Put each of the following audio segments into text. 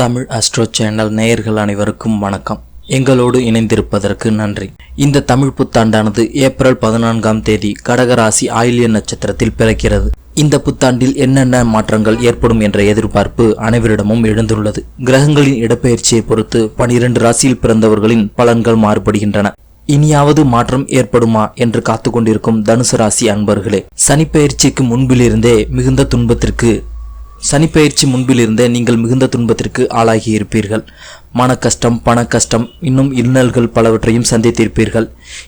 Tamil astro channel நேயர்கள் அனைவருக்கும் வணக்கம். எங்களோடு இணைந்திருப்பதற்கு நன்றி. இந்த தமிழ் புத்தாண்டானது ஏப்ரல் பதினான்காம் தேதி கடகராசி ஆயில்ய நட்சத்திரத்தில் பிறக்கிறது. இந்த புத்தாண்டில் என்னென்ன மாற்றங்கள் ஏற்படும் என்ற எதிர்பார்ப்பு அனைவரிடமும் எழுந்துள்ளது. கிரகங்களின் இடப்பெயர்ச்சியை பொறுத்து பனிரெண்டு ராசியில் பிறந்தவர்களின் பலன்கள் மாறுபடுகின்றன. இனியாவது மாற்றம் ஏற்படுமா என்று காத்து கொண்டிருக்கும் தனுசு ராசி அன்பர்களே சனிப்பெயர்ச்சிக்கு முன்பிலிருந்தே மிகுந்த துன்பத்திற்கு சனிப்பெயர்ச்சி முன்பிலிருந்தே நீங்கள் மிகுந்த துன்பத்திற்கு ஆளாகி இருப்பீர்கள் மன கஷ்டம் பண கஷ்டம் இன்னும் இன்னல்கள் பலவற்றையும் சந்தித்திருப்பீர்கள்.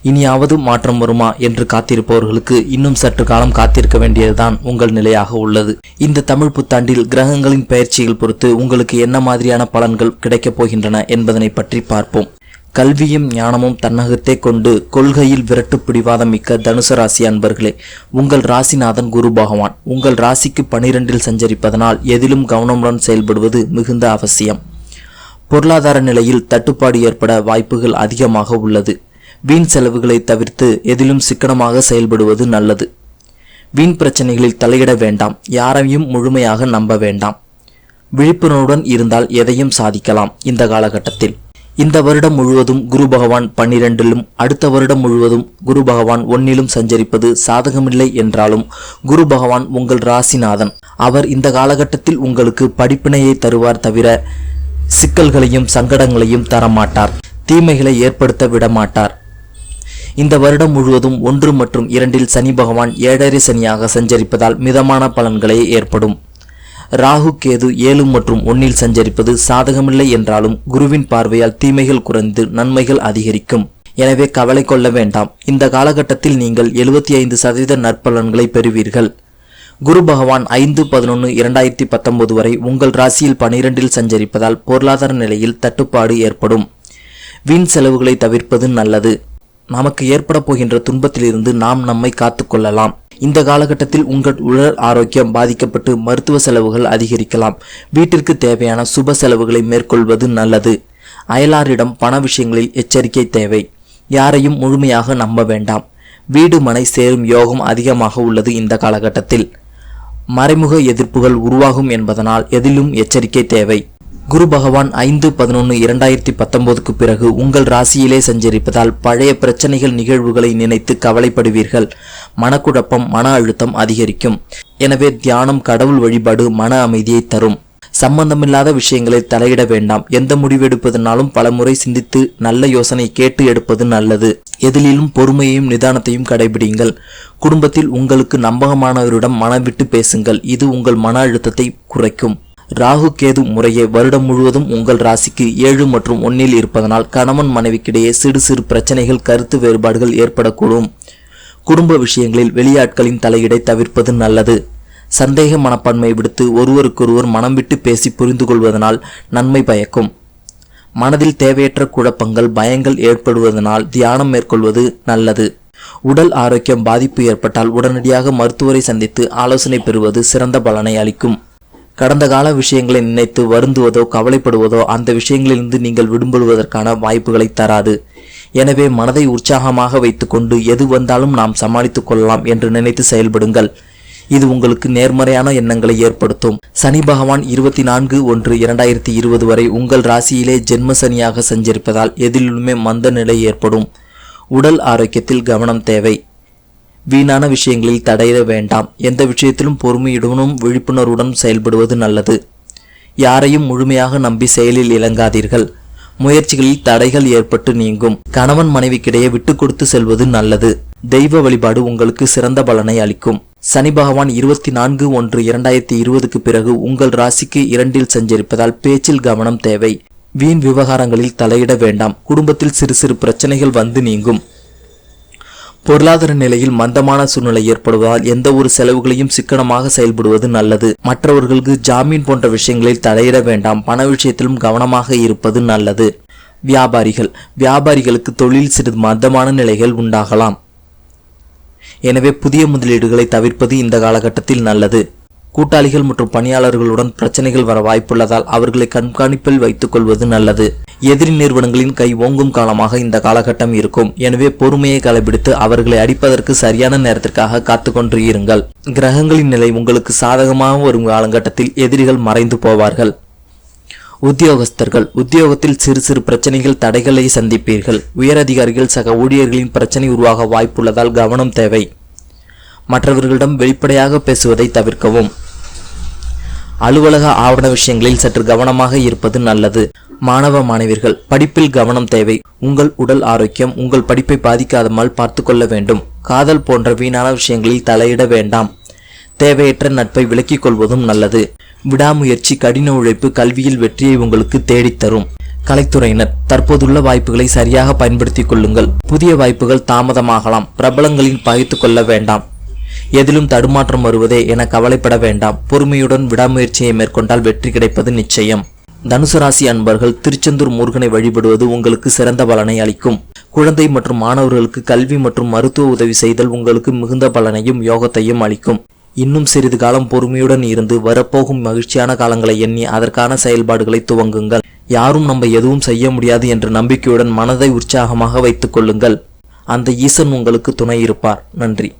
இனியாவது மாற்றம் வருமா என்று காத்திருப்பவர்களுக்கு இன்னும் சற்று காலம் காத்திருக்க வேண்டியதுதான் உங்கள் நிலையாக உள்ளது. இந்த தமிழ் புத்தாண்டில் கிரகங்களின் பயிற்சிகள் பொறுத்து உங்களுக்கு என்ன மாதிரியான பலன்கள் கிடைக்கப் போகின்றன என்பதனை பற்றி பார்ப்போம். கல்வியும் ஞானமும் தன்னகத்தே கொண்டு கொள்கையில் விரட்டு பிடிவாதம் மிக்க தனுசு ராசி அன்பர்களே உங்கள் ராசிநாதன் குரு பகவான் உங்கள் ராசிக்கு பனிரெண்டில் சஞ்சரிப்பதனால் எதிலும் கவனமுடன் செயல்படுவது மிகுந்த அவசியம். பொருளாதார நிலையில் தட்டுப்பாடு ஏற்பட வாய்ப்புகள் அதிகமாக உள்ளது. வீண் செலவுகளை தவிர்த்து எதிலும் சிக்கனமாக செயல்படுவது நல்லது. வீண் பிரச்சனைகளில் தலையிட வேண்டாம் யாரையும் முழுமையாக நம்ப வேண்டாம். விழிப்புணர்வுடன் இருந்தால் எதையும் சாதிக்கலாம் இந்த காலகட்டத்தில். இந்த வருடம் முழுவதும் குரு பகவான் பன்னிரண்டிலும் அடுத்த வருடம் முழுவதும் குரு பகவான் ஒன்னிலும் சஞ்சரிப்பது சாதகமில்லை என்றாலும் குரு பகவான் உங்கள் ராசிநாதன். அவர் இந்த காலகட்டத்தில் உங்களுக்கு படிப்பினையை தருவார் தவிர சிக்கல்களையும் சங்கடங்களையும் தரமாட்டார். தீமைகளை ஏற்படுத்த விடமாட்டார். இந்த வருடம் முழுவதும் ஒன்று மற்றும் இரண்டில் சனி பகவான் ஏழரை சனியாக சஞ்சரிப்பதால் மிதமான பலன்களே ஏற்படும். ராகு கேது ஏழு மற்றும் ஒன்னில் சஞ்சரிப்பது சாதகமில்லை என்றாலும் குருவின் பார்வையால் தீமைகள் குறைந்து நன்மைகள் அதிகரிக்கும். எனவே கவலை கொள்ள வேண்டாம். இந்த காலகட்டத்தில் நீங்கள் எழுபத்தி ஐந்து சதவீத நற்பலன்களை பெறுவீர்கள். குரு பகவான் ஐந்து பதினொன்று இரண்டாயிரத்தி பத்தொன்பது வரை உங்கள் ராசியில் பனிரெண்டில் சஞ்சரிப்பதால் பொருளாதார நிலையில் தட்டுப்பாடு ஏற்படும். வீண் செலவுகளை தவிர்ப்பது நல்லது. நமக்கு ஏற்பட போகின்ற துன்பத்திலிருந்து நாம் நம்மை காத்துக்கொள்ளலாம் இந்த காலகட்டத்தில் உங்கள் உடல் ஆரோக்கியம் பாதிக்கப்பட்டு மருத்துவ செலவுகள் அதிகரிக்கலாம். வீட்டிற்கு தேவையான சுப செலவுகளை மேற்கொள்வது நல்லது. அயலாரிடம் பண விஷயங்களில் எச்சரிக்கை தேவை. யாரையும் முழுமையாக நம்ப வேண்டாம். வீடு மனை சேரும் யோகம் அதிகமாக உள்ளது இந்த காலகட்டத்தில். மறைமுக எதிர்ப்புகள் உருவாகும் என்பதனால் எதிலும் எச்சரிக்கை தேவை. குரு பகவான் ஐந்து பதினொன்று இரண்டாயிரத்தி பத்தொன்பதுக்கு பிறகு உங்கள் ராசியிலே சஞ்சரிப்பதால் பழைய பிரச்சனைகள் நிகழ்வுகளை நினைத்து கவலைப்படுவீர்கள். மனக்குழப்பம் மன அழுத்தம் அதிகரிக்கும். எனவே தியானம் கடவுள் வழிபாடு மன அமைதியை தரும். சம்பந்தமில்லாத விஷயங்களை தலையிட வேண்டாம். எந்த முடிவெடுப்பதனாலும் பலமுறை சிந்தித்து நல்ல யோசனை கேட்டு எடுப்பது நல்லது. எதிலும் பொறுமையையும் நிதானத்தையும் கடைபிடிங்கள் குடும்பத்தில் உங்களுக்கு நம்பகமானவரிடம் மனம் விட்டு பேசுங்கள். இது உங்கள் மன அழுத்தத்தை குறைக்கும். ராகு கேது முறையே வருடம் முழுவதும் உங்கள் ராசிக்கு ஏழு மற்றும் ஒன்னில் இருப்பதனால் கணவன் மனைவிக்கிடையே சிறு சிறு பிரச்சனைகள் கருத்து வேறுபாடுகள் ஏற்படக்கூடும். குடும்ப விஷயங்களில் வெளியாட்களின் தலையீடை தவிர்ப்பது நல்லது. சந்தேக மனப்பான்மை விடுத்து ஒருவருக்கொருவர் மனம் விட்டு பேசி புரிந்து கொள்வதனால் நன்மை பயக்கும். மனதில் தேவையற்ற குழப்பங்கள் பயங்கள் ஏற்படுவதனால் தியானம் மேற்கொள்வது நல்லது. உடல் ஆரோக்கியம் பாதிப்பு ஏற்பட்டால் உடனடியாக மருத்துவரை சந்தித்து ஆலோசனை பெறுவது சிறந்த பலனை அளிக்கும். கடந்த கால விஷயங்களை நினைத்து வருந்துவதோ கவலைப்படுவதோ அந்த விஷயங்களிலிருந்து நீங்கள் விடுபடுவதற்கான வாய்ப்புகளை தராது. எனவே மனதை உற்சாகமாக வைத்துக்கொண்டு எது வந்தாலும் நாம் சமாளித்துக் கொள்ளலாம் என்று நினைத்து செயல்படுங்கள். இது உங்களுக்கு நேர்மறையான எண்ணங்களை ஏற்படுத்தும். சனி பகவான் இருபத்தி நான்கு ஒன்று இரண்டாயிரத்தி இருபது வரை உங்கள் ராசியிலே ஜென்ம சனியாக சஞ்சரிப்பதால் எதிலுமே மந்த நிலை ஏற்படும். உடல் ஆரோக்கியத்தில் கவனம் தேவை. வீணான விஷயங்களில் தடையிட வேண்டாம். எந்த விஷயத்திலும் பொறுமையுடனும் விழிப்புணர்வுடன் செயல்படுவது நல்லது. யாரையும் முழுமையாக நம்பி செயலில் இறங்காதீர்கள். முயற்சிகளில் தடைகள் ஏற்பட்டு நீங்கும். கணவன் மனைவிக்கிடையே விட்டு கொடுத்து செல்வது நல்லது. தெய்வ வழிபாடு உங்களுக்கு சிறந்த பலனை அளிக்கும். சனி பகவான் இருபத்தி நான்கு ஒன்று இரண்டாயிரத்தி இருபதுக்கு பிறகு உங்கள் ராசிக்கு இரண்டில் சஞ்சரிப்பதால் பேச்சில் கவனம் தேவை. வீண் விவகாரங்களில் தலையிட வேண்டாம். குடும்பத்தில் சிறு சிறு பிரச்சனைகள் வந்து நீங்கும். பொருளாதார நிலையில் மந்தமான சூழ்நிலை ஏற்படுவதால் எந்த ஒரு செலவுகளையும் சிக்கனமாக செயல்படுவது நல்லது. மற்றவர்களுக்கு ஜாமீன் போன்ற விஷயங்களில் தலையிட வேண்டாம். பண விஷயத்திலும் கவனமாக இருப்பது நல்லது. வியாபாரிகள். வியாபாரிகளுக்கு தொழில் சிறிது மந்தமான நிலைகள் உண்டாகலாம். எனவே புதிய முதலீடுகளை தவிர்ப்பது இந்த காலகட்டத்தில் நல்லது. கூட்டாளிகள் மற்றும் பணியாளர்களுடன் பிரச்சனைகள் வர வாய்ப்புள்ளதால் அவர்களை கண்காணிப்பில் வைத்துக் கொள்வது நல்லது. எதிரி நிறுவனங்களின் கை ஓங்கும் காலமாக இந்த காலகட்டம் இருக்கும். எனவே பொறுமையை கடைபிடித்து அவர்களை அடிப்பதற்கு சரியான நேரத்திற்காக காத்துக்கொண்டு இருங்கள் கிரகங்களின் நிலை உங்களுக்கு சாதகமாக வரும் காலகட்டத்தில் எதிரிகள் மறைந்து போவார்கள். உத்தியோகஸ்தர்கள் உத்தியோகத்தில் சிறு சிறு பிரச்சனைகள் தடைகளை சந்திப்பீர்கள். உயரதிகாரிகள் சக ஊழியர்களின் பிரச்சனை உருவாக வாய்ப்புள்ளதால் கவனம் தேவை. மற்றவர்களிடம் வெளிப்படையாக பேசுவதை தவிர்க்கவும். அலுவலக ஆவண விஷயங்களில் சற்று கவனமாக இருப்பது நல்லது. மாணவ மாணவியர்கள் படிப்பில் கவனம் தேவை. உங்கள் உடல் ஆரோக்கியம் உங்கள் படிப்பை பாதிக்காதமால் பார்த்து கொள்ள வேண்டும். காதல் போன்ற வீணான விஷயங்களில் தலையிட வேண்டாம். தேவையற்ற நட்பை விலக்கிக் கொள்வதும் நல்லது. விடாமுயற்சி கடின உழைப்பு கல்வியில் வெற்றியை உங்களுக்கு தேடித்தரும். கலைத்துறையினர் தற்போதுள்ள வாய்ப்புகளை சரியாக பயன்படுத்திக் கொள்ளுங்கள். புதிய வாய்ப்புகள் தாமதமாகலாம். பிரபலங்களின் பகைத்து கொள்ள வேண்டாம். எதிலும் தடுமாற்றம் வருவதே என கவலைப்பட வேண்டாம். பொறுமையுடன் விடாமுயற்சியை மேற்கொண்டால் வெற்றி கிடைப்பது நிச்சயம். தனுசு ராசி அன்பர்கள் திருச்செந்தூர் முருகனை வழிபடுவது உங்களுக்கு சிறந்த பலனை அளிக்கும். குழந்தை மற்றும் மாணவர்களுக்கு கல்வி மற்றும் மருத்துவ உதவி செய்தல் உங்களுக்கு மிகுந்த பலனையும் யோகத்தையும் அளிக்கும். இன்னும் சிறிது காலம் பொறுமையுடன் இருந்து வரப்போகும் மகிழ்ச்சியான காலங்களை எண்ணி அதற்கான செயல்பாடுகளை துவங்குங்கள். யாரும் நம்ம எதுவும் செய்ய முடியாது என்ற நம்பிக்கையுடன் மனதை உற்சாகமாக வைத்துக் கொள்ளுங்கள். அந்த ஈசன் உங்களுக்கு துணை இருப்பார். நன்றி.